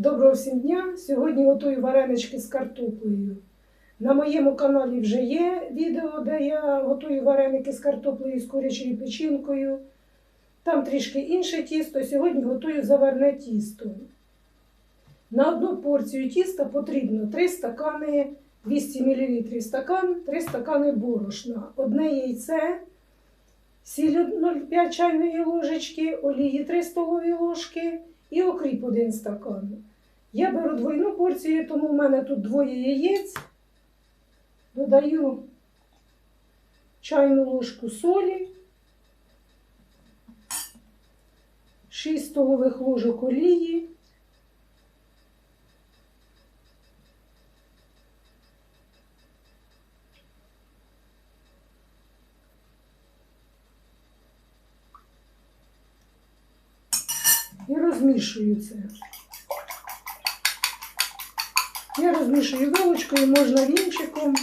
Доброго всім дня! Сьогодні готую варенички з картоплею. На моєму каналі вже є відео, де я готую вареники з картоплею з курячою печінкою. Там трішки інше тісто. Сьогодні готую заварне тісто. На одну порцію тіста потрібно 3 стакани 200 мл стакан, 3 стакани борошна, одне яйце, сіль 0,5 чайної ложечки, олії 3 столові ложки і окріп 1 стакан. Я беру двойну порцію, тому в мене тут двоє яєць. Додаю чайну ложку солі, 6 столових ложок олії. І розмішую це. Я розмішую вилочкою, можна вінчиком.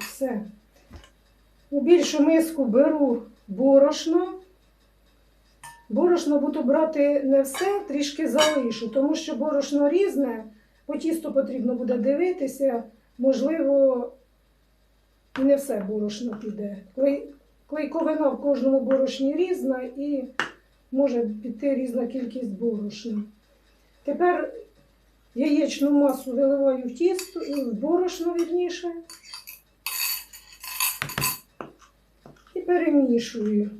Все. У більшу миску беру борошно. Борошно буду брати не все, трішки залишу, тому що борошно різне, по тісту потрібно буде дивитися, можливо, і не все борошно піде. Клей- Клейковина в кожному борошні різна і може піти різна кількість борошна. Тепер яєчну масу виливаю в тісто, і в борошно вірніше. І перемішую.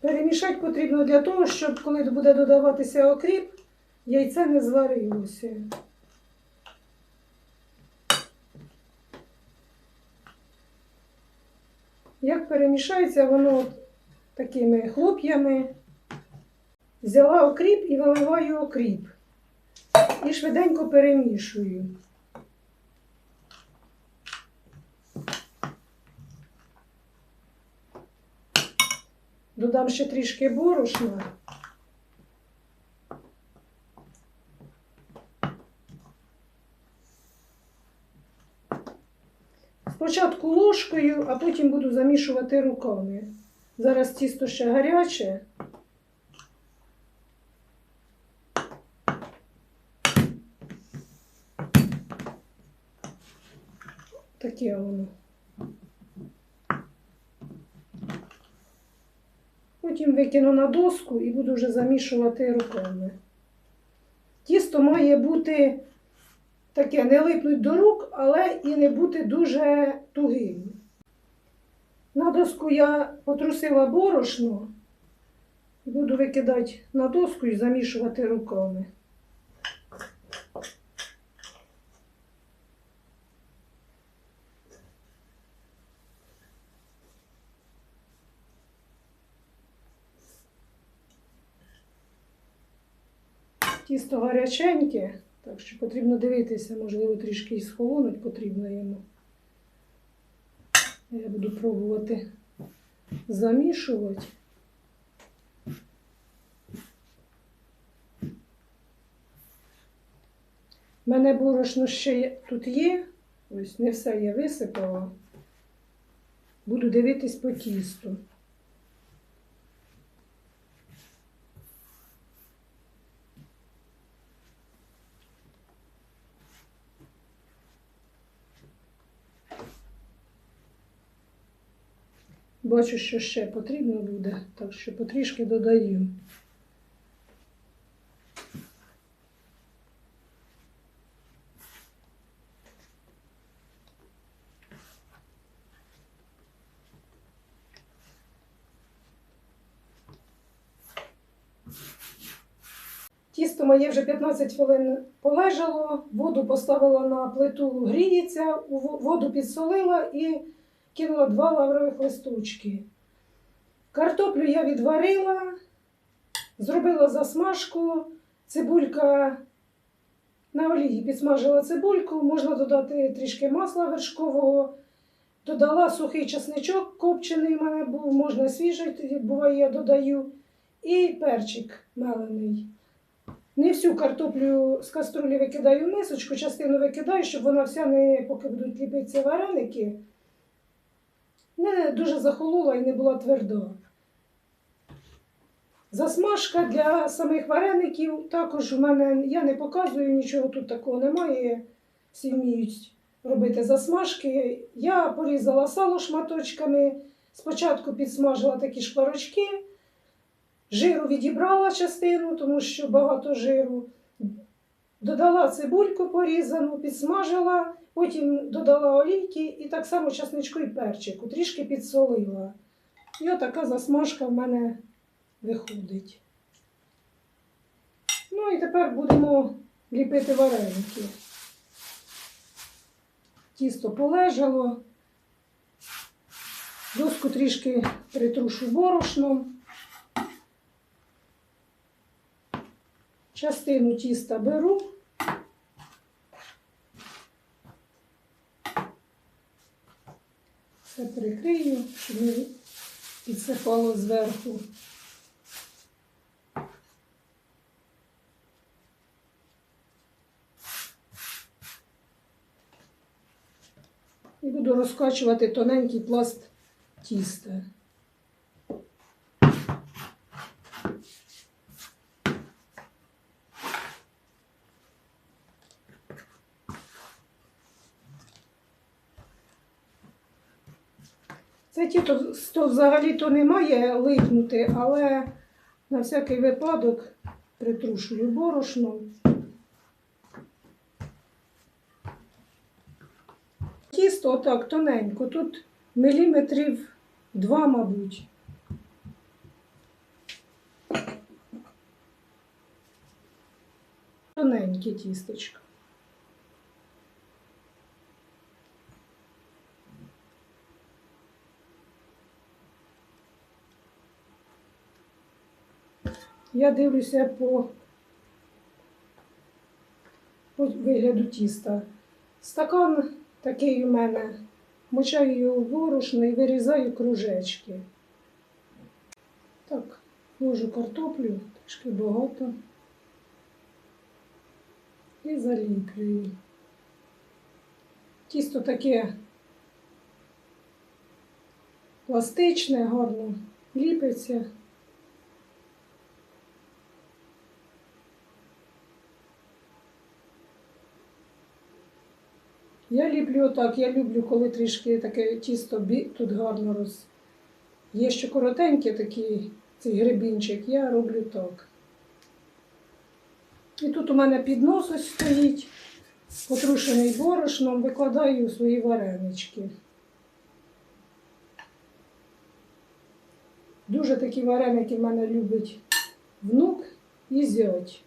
Перемішати потрібно для того, щоб коли буде додаватися окріп, яйце не зварилося. Як перемішається, воно такими хлоп'ями. Взяла окріп і виливаю окріп. І швиденько перемішую. Додам ще трішки борошна. Спочатку ложкою, а потім буду замішувати руками. Зараз тісто ще гаряче. Таке воно. Потім викину на доску і буду вже замішувати руками. Тісто має бути таке, не липнуть до рук, але і не бути дуже тугим. На доску я потрусила борошно буду викидати на доску і замішувати руками. Тісто гаряченьке, так що потрібно дивитися, можливо, трішки і схолонуть потрібно йому. Я буду пробувати замішувати. У мене борошно ще тут є, ось не все я висипала. Буду дивитись по тісту. Бачу, що ще потрібно буде, так що потрішки додаю. Тісто моє вже 15 хвилин полежало, воду поставила на плиту, гріється, воду підсолила і кинула два лаврових листочки. Картоплю я відварила, зробила засмажку, цибулька на олії підсмажила цибульку, можна додати трішки масла вершкового, додала сухий чесничок, копчений у мене був, можна свіжий, буває, я додаю, і перчик мелений. Не всю картоплю з каструлі викидаю в мисочку, частину викидаю, щоб вона вся не, поки будуть ліпитися вареники, не дуже захолола і не була тверда. Засмажка для самих вареників також в мене я не показую, нічого тут такого немає. Всі вміють робити засмажки. Я порізала сало шматочками. Спочатку підсмажила такі шкварочки, жиру відібрала частину, тому що багато жиру. Додала цибульку порізану, підсмажила, потім додала олійки і так само часничку і перчику, трішки підсолила. І отака засмажка в мене виходить. Ну і тепер будемо ліпити вареники. Тісто полежало. Доску трішки притрушу борошном. Частину тіста беру. Все прикрию, щоб не підсипало зверху. І буду розкачувати тоненький пласт тіста. Це тісто то взагалі-то не має липнути, але на всякий випадок притрушую борошном. Тісто отак тоненько, тут міліметрів два, мабуть. Тоненьке тістечко. Я дивлюся по, по вигляду тіста. Стакан такий у мене. Мочаю його борошно і вирізаю кружечки. Так, ложу картоплю, трішки багато. І заліплюю. Тісто таке пластичне, гарно ліпиться. Я ліплю отак, я люблю, коли трішки таке тісто тут гарно роз. Є ще коротенькі такі, цей гребінчик, я роблю так. І тут у мене піднос ось стоїть, потрушений борошном, викладаю свої варенички. Дуже такі вареники в мене любить внук і зять.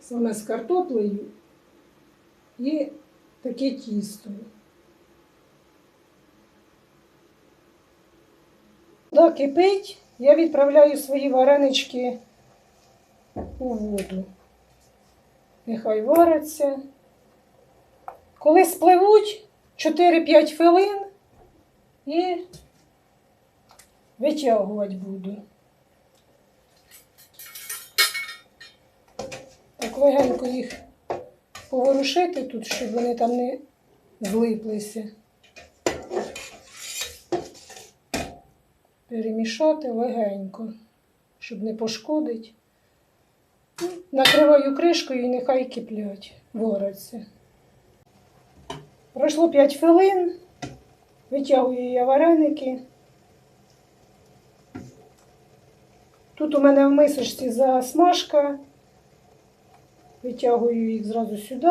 Саме з картоплею і таке тісто. Вода кипить, я відправляю свої варенички у воду. Нехай варяться. Коли спливуть 4-5 хвилин і витягувати буду. Так легенько їх поворушити тут, щоб вони там не злиплися. Перемішати легенько, щоб не пошкодить. Накриваю кришкою і нехай киплять, варяться. Пройшло 5 хвилин, витягую я вареники. Тут у мене в мисочці засмажка. Витягую їх зразу сюди.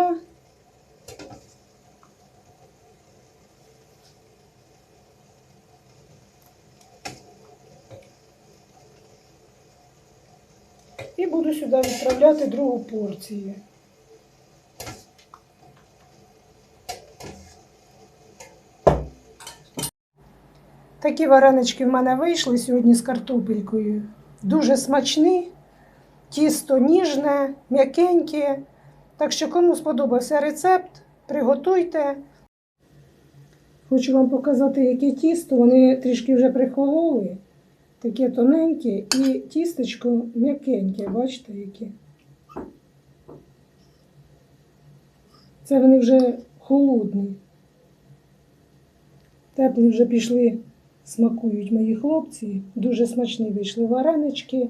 І буду сюди відправляти другу порцію. Такі варенички в мене вийшли сьогодні з картопелькою. Дуже смачні. Тісто ніжне, м'якеньке. Так що, кому сподобався рецепт, приготуйте. Хочу вам показати, яке тісто. Вони трішки вже прихололи. Таке тоненьке і тістечко м'якеньке, бачите, яке. Це вони вже холодні. Теплі вже пішли, смакують мої хлопці. Дуже смачні вийшли варенички.